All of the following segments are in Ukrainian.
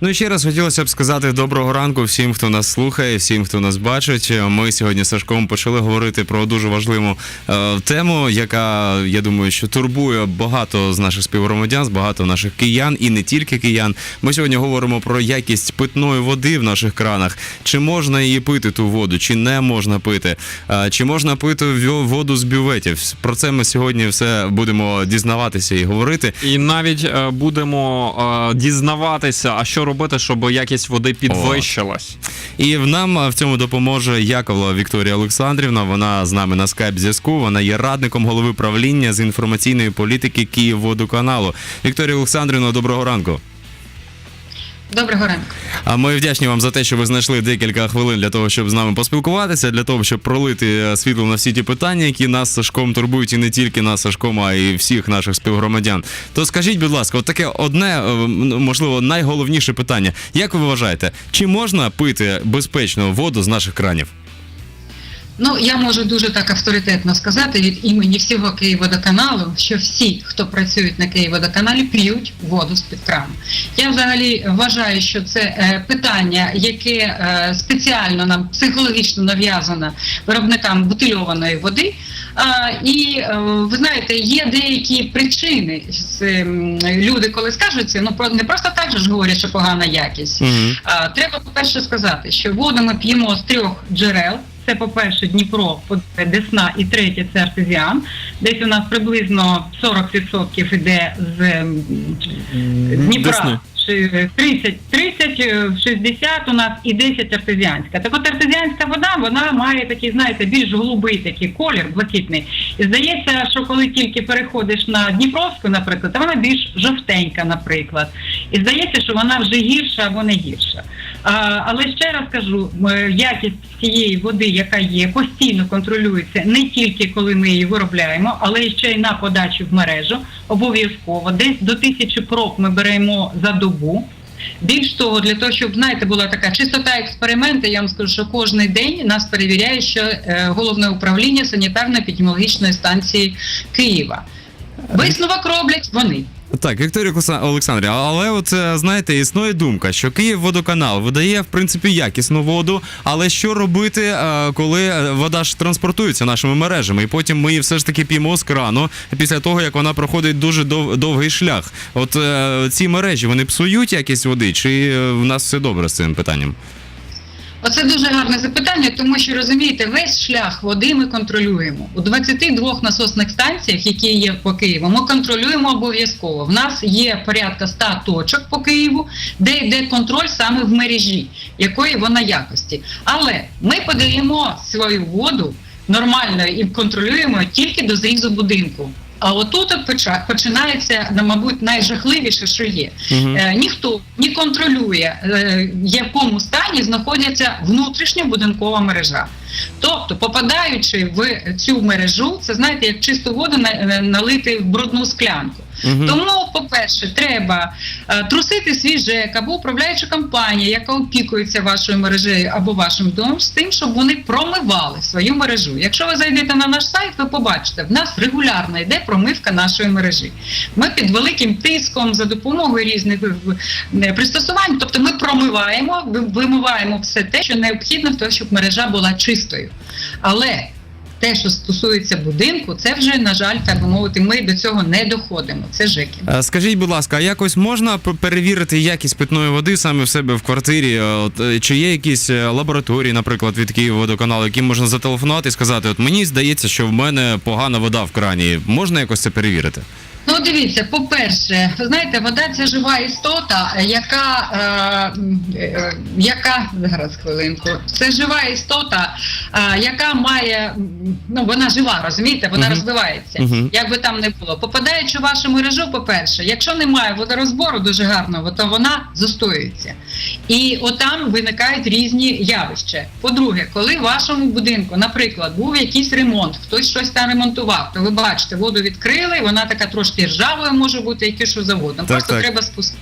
Ну і ще раз хотілося б сказати доброго ранку всім, хто нас слухає, всім, хто нас бачить. Ми сьогодні з Сашком почали говорити про дуже важливу е, тему, яка я думаю, що турбує багато з наших співгромадян, багато наших киян і не тільки киян. Ми сьогодні говоримо про якість питної води в наших кранах. Чи можна її пити ту воду, чи не можна пити, Е, чи можна пити воду з бюветів. Про це ми сьогодні все будемо дізнаватися і говорити. І навіть е, будемо е, дізнаватися, а що робити, щоб якість води підвищилась. І в нам в цьому допоможе Якова Вікторія Олександрівна. Вона з нами на скайп зв'язку. Вона є радником голови правління з інформаційної політики Київводоканалу. Вікторія Олександрівна, доброго ранку. Доброго ранку. А ми вдячні вам за те, що ви знайшли декілька хвилин для того, щоб з нами поспілкуватися, для того, щоб пролити е, світло на всі ті питання, які нас Сашком турбують, і не тільки нас Сашком, а й всіх наших співгромадян. То скажіть, будь ласка, от таке одне, е, можливо, найголовніше питання. Як ви вважаєте, чи можна пити безпечно воду з наших кранів? Ну я можу дуже так авторитетно сказати від імені всього Київводоканалу, що всі, хто працюють на Київводоканалі, п'ють воду з під крану. Я взагалі вважаю, що це е, питання, яке е, спеціально нам психологічно нав'язано виробникам бутильованої води. І е, ви знаєте, є деякі причини. Ем, Люди, коли скажуть це, ну про- не просто так же ж говорять, що погана якість. Угу. Треба, по-перше, сказати, що воду ми п'ємо з трьох джерел. Це, по-перше, Дніпро, по-друге, Десна і третє це артезіан. Десь у нас приблизно 40% йде з Дніпра. Десни. 30, 30, е, 60 у нас і 10 артезіанська. Так от артезіанська вода, вона має такий, знаєте, більш голубий такий колір, блакитний. І здається, що коли тільки переходиш на Дніпровську, наприклад, то вона більш жовтенька, наприклад. І здається, що вона вже гірша або не гірша. Але ще раз кажу, якість цієї води, яка є, постійно контролюється не тільки коли ми її виробляємо, але ще й на подачу в мережу. Обов'язково десь до тисячі проб ми беремо за добу. Більш того, для того, щоб знаєте, була така чистота експерименту, я вам скажу, що кожен день нас перевіряє, що е, головне управління санітарно-епідеміологічної станції Києва. Висновок роблять вони. Так, Вікторія Олекса- Олександрівна, але от е, знаєте, існує думка, що Київводоканал видає в принципі якісну воду, але що робити, е, коли е, вода ж транспортується нашими мережами, і потім ми її все ж таки п'ємо з крану після того, як вона проходить дуже дов- довгий шлях. От ці мережі вони псують якість води, чи в нас все добре з цим питанням? Оце дуже гарне запитання, тому що розумієте, весь шлях води ми контролюємо. У 22 насосних станціях, які є по Києву, ми контролюємо обов'язково. В нас є порядка 100 точок по Києву, де йде контроль саме в мережі, якої вона якості. Але ми подаємо свою воду нормально і контролюємо тільки до зрізу будинку. А отут починається, на мабуть, найжахливіше, що є. Угу. Е, ніхто не контролює, е, в якому стані знаходиться внутрішньобудинкова мережа. Тобто, попадаючи в цю мережу, це знаєте, як чисту воду е, налити в брудну склянку. Мгм. Тому, по-перше, треба е, трусити свій ЖЕК або управляюча компанія, яка опікується вашою мережею або вашим домом, з тим, щоб вони промивали свою мережу. Якщо ви зайдете на наш сайт, ви побачите, в нас регулярно йде промивка нашої мережі. Ми під великим тиском за допомогою різних е, е, пристосувань, тобто ми промиваємо, вимиваємо все те, що необхідно для того, щоб мережа була чистою. Але те, що стосується будинку, це вже, на жаль, так би мовити, ми до цього не доходимо. Це ЖЕКи. Е, Скажіть, будь ласка, а якось можна перевірити якість питної води саме в себе в квартирі? Е, От, е, чи є якісь лабораторії, наприклад, від Київводоканалу, яким можна зателефонувати і сказати, от мені здається, що в мене погана вода в крані. Можна якось це перевірити? Ну, дивіться, по-перше, ви знаєте, вода це жива істота, яка, е, е, яка зараз хвилинку, це жива істота, е, яка має, ну вона жива, розумієте, вона Мгм. розвивається. Мгм. Як би там не було. Попадаючи в вашу мережу, по-перше, якщо немає водорозбору дуже гарного, то вона застоюється. І отам виникають різні явища. По-друге, коли в вашому будинку, наприклад, був якийсь ремонт, хтось щось там ремонтував, то ви бачите, воду відкрили, вона така трошки ржавою може бути, яке що завгодно. Так, Просто так. треба спустити.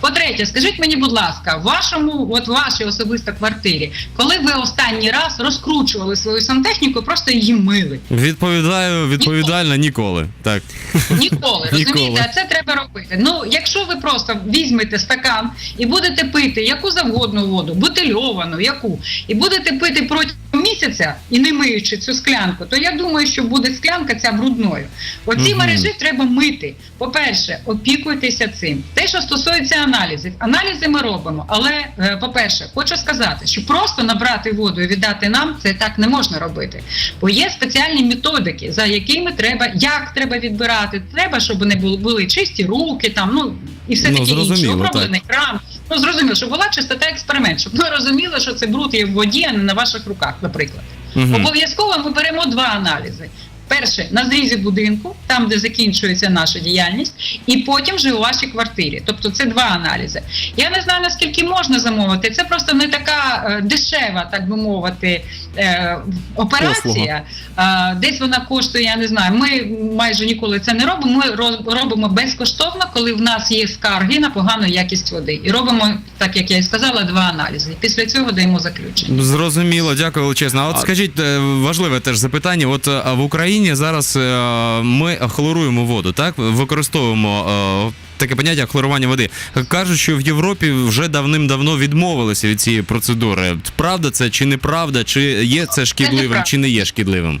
По-третє, скажіть мені, будь ласка, в вашому, от вашій особисто квартирі, коли ви останній раз розкручували свою сантехніку, просто її мили? Відповідаю відповідально ніколи. Так. Ніколи, розумієте, а це треба робити. Ну, якщо ви просто візьмете стакан і будете пити яку завгодно воду, бутильовану, яку, і будете пити протягом місяця і не миючи цю склянку, то я думаю, що буде склянка ця брудною. Оці Мгм. мережі треба мити. По-перше, опікуйтеся цим. Те, що стосується аналізів, аналізи ми робимо. Але, е, по-перше, хочу сказати, що просто набрати воду і віддати нам це так не можна робити. Бо є спеціальні методики, за якими треба, як треба відбирати. Треба, щоб не були, були чисті руки, там ну і все Ну, таке інше. Оброблений кран. Ну зрозуміло, щоб була чистота експеримент, щоб ми розуміли, що це бруд є в воді, а не на ваших руках, наприклад. Мгм. Обов'язково ми беремо два аналізи. Перше на зрізі будинку, там де закінчується наша діяльність, і потім вже у вашій квартирі. Тобто це два аналізи. Я не знаю наскільки можна замовити. Це просто не така е, дешева, так би мовити, е, операція. Е, десь вона коштує, я не знаю. Ми майже ніколи це не робимо. Ми робимо безкоштовно, коли в нас є скарги на погану якість води. І робимо, так як я і сказала, два аналізи. Після цього даємо заключення. Зрозуміло, дякую величезно. А от скажіть, е, важливе теж запитання. От в Україні зараз е, ми хлоруємо воду, так? Використовуємо е, таке поняття хлорування води. Кажуть, що в Європі вже давним-давно відмовилися від цієї процедури. Правда це чи неправда? Чи є це шкідливим, чи не є шкідливим?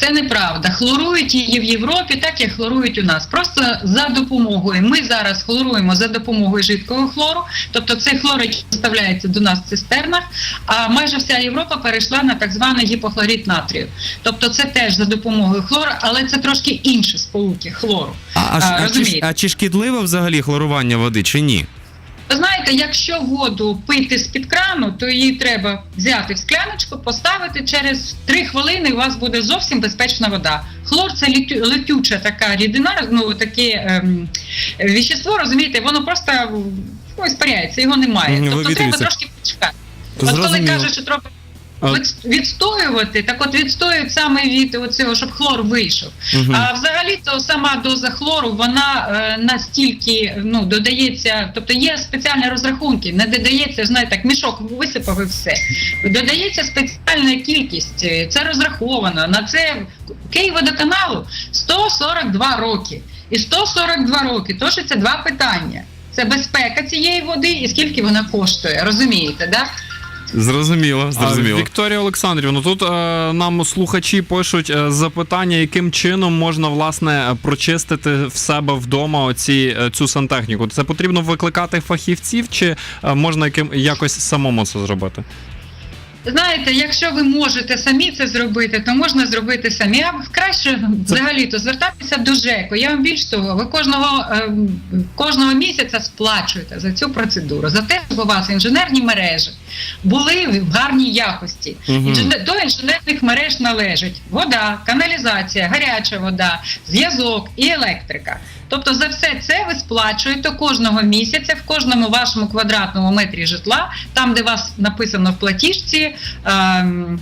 Це неправда. Хлорують її в Європі, так як хлорують у нас. Просто за допомогою. Ми зараз хлоруємо за допомогою жидкого хлору, тобто цей хлор, який поставляється до нас в цистернах. А майже вся Європа перейшла на так званий гіпохлорид натрію. Тобто це теж за допомогою хлору, але це трошки інші сполуки хлору. А, а, А, а, чи, а чи шкідливе взагалі хлорування води, чи ні? Ви знаєте, якщо воду пити з-під крану, то її треба взяти в скляночку, поставити через 3 хвилини, у вас буде зовсім безпечна вода. Хлор це летю- летюча така рідина, ну таке ем, віщество, розумієте, воно просто ну, іспаряється, його немає. Тобто треба трошки почекати. От коли кажуть, що треба відстоювати, так от відстоюють саме від оцього, щоб хлор вийшов. Мгм. А взагалі то сама доза хлору вона е, настільки ну додається, тобто є спеціальні розрахунки, не додається, знаєте, так мішок висипав і все. Додається спеціальна кількість. е, Це розраховано на це Київводоканалу 142 роки. І 142 роки, тож це два питання. Це безпека цієї води і скільки вона коштує, розумієте, да? Зрозуміло, зрозуміло. Вікторія Олександрівна, тут е, нам слухачі пишуть е, запитання, яким чином можна власне прочистити в себе вдома оці, е, цю сантехніку. Це потрібно викликати фахівців, чи е, можна яким якось самому це зробити? Знаєте, якщо ви можете самі це зробити, то можна зробити самі. А краще взагалі то звертатися до ЖЕКу. Я вам більш того, ви кожного ем, кожного місяця сплачуєте за цю процедуру, за те, щоб у вас інженерні мережі були в гарній якості. Інженер- До інженерних мереж належить вода, каналізація, гаряча вода, зв'язок і електрика. Тобто за все це ви сплачуєте кожного місяця в кожному вашому квадратному метрі житла, там, де вас написано в платіжці. ем,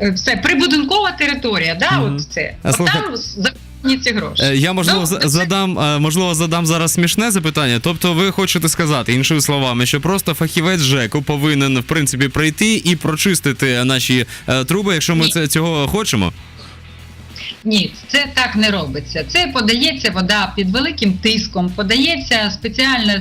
е, все прибудинкова територія, да, Мгм. от це. А От слухай- там закладені ці гроші. Е, Я можливо Ну, це- задам, е, можливо, задам зараз смішне запитання. Тобто, ви хочете сказати іншими словами, що просто фахівець ЖЕКу повинен в принципі прийти і прочистити наші е, труби, якщо ми Ні. це цього хочемо. Ні, це так не робиться. Це подається вода під великим тиском, подається спеціально,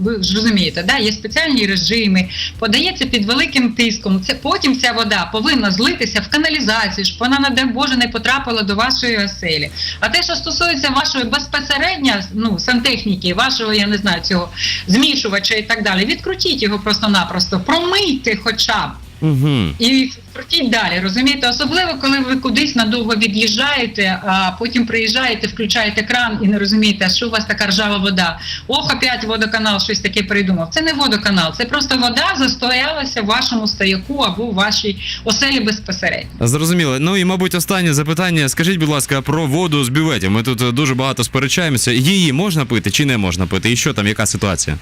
ви ж розумієте, да? є спеціальні режими, подається під великим тиском. Це потім ця вода повинна злитися в каналізацію, щоб вона, не дай Боже, не потрапила до вашої оселі. А те, що стосується вашої безпосередньо ну, сантехніки, вашого, я не знаю, цього змішувача і так далі, відкрутіть його просто-напросто, промийте хоча б. Угу. І крутіть далі, розумієте? Особливо, коли ви кудись надовго від'їжджаєте, а потім приїжджаєте, включаєте кран і не розумієте, що у вас така ржава вода. Ох, опять водоканал щось таке придумав. Це не водоканал, це просто вода застоялася в вашому стояку або в вашій оселі безпосередньо. Зрозуміло. Ну і мабуть, останнє запитання. Скажіть, будь ласка, про воду з бюветів. Ми тут дуже багато сперечаємося. Її можна пити чи не можна пити? І що там, яка ситуація?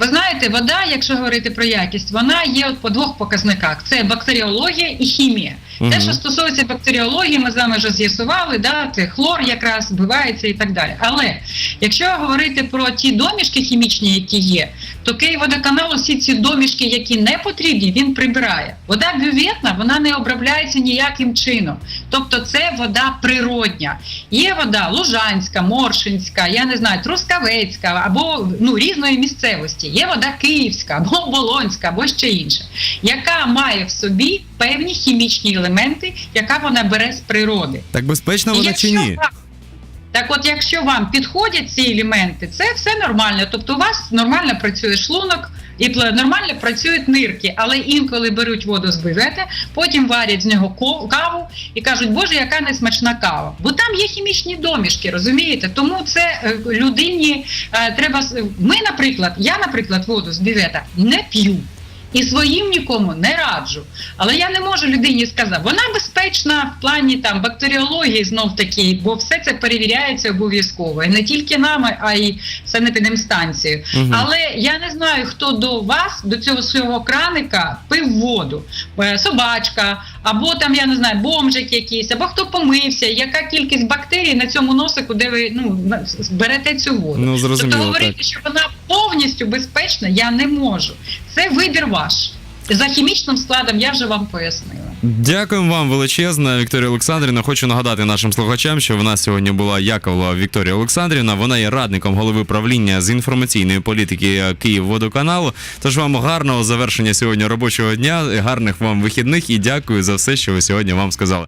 Ви знаєте, вода, якщо говорити про якість, вона є от по двох показниках: це бактеріологія і хімія. Те, що стосується бактеріології, ми з вами вже з'ясували, да, це хлор якраз вбивається і так далі. Але якщо говорити про ті домішки хімічні, які є, то Київводоканал усі ці домішки, які не потрібні, він прибирає. Вода бюветна, вона не обробляється ніяким чином. Тобто це вода природня. Є вода лужанська, моршинська, я не знаю, трускавецька або ну, різної місцевості. Є вода київська або болонська, або ще інша, яка має в собі певні хімічні елементи, яка вона бере з природи. Так безпечна І вона чи ні? Так от, якщо вам підходять ці елементи, це все нормально. Тобто у вас нормально працює шлунок і нормально працюють нирки, але інколи беруть воду з бювета, потім варять з нього каву і кажуть, боже, яка несмачна кава. Бо там є хімічні домішки, розумієте? Тому це е, людині е, треба. Ми, наприклад, я, наприклад, воду з бювета не п'ю. І своїм нікому не раджу. Але я не можу людині сказати, вона безпечна в плані там бактеріології знов таки, бо все це перевіряється обов'язково. І не тільки нами, а й санепідемстанцією. Мгм. Але я не знаю, хто до вас, до цього свого краника, пив воду. Е, Собачка, або там, я не знаю, бомжик якийсь, або хто помився, яка кількість бактерій на цьому носику, де ви ну, берете цю воду. Ну, зрозуміло, тобто говорити, так. що вона повністю безпечна, я не можу. Це вибір ваш. За хімічним складом я вже вам пояснила. Дякуємо вам величезно, Вікторія Олександрівна. Хочу нагадати нашим слухачам, що в нас сьогодні була Яковлeva Вікторія Олександрівна. Вона є радником голови правління з інформаційної політики Київводоканалу. Тож вам гарного завершення сьогодні робочого дня, гарних вам вихідних і дякую за все, що ви сьогодні вам сказали.